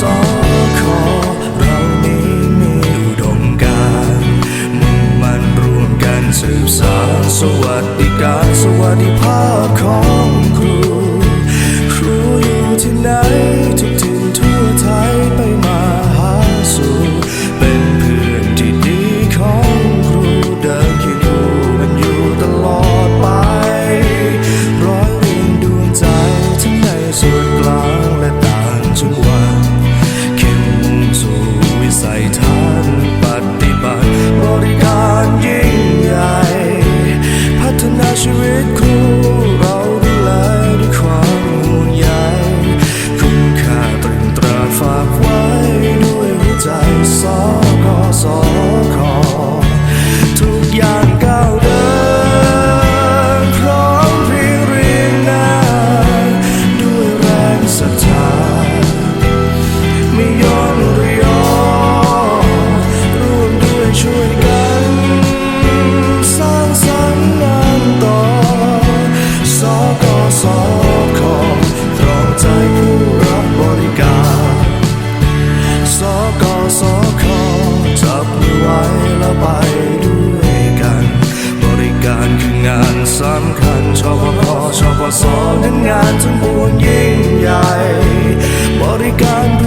สขอเรานี้มีอุดมการมุ่งมันรวมกันสืบสานสวัสดิการสวัสดิภาพของ งานสำคัญชปพชปสนั้นงานทั้งมวลยิ่งใหญ่ บริการ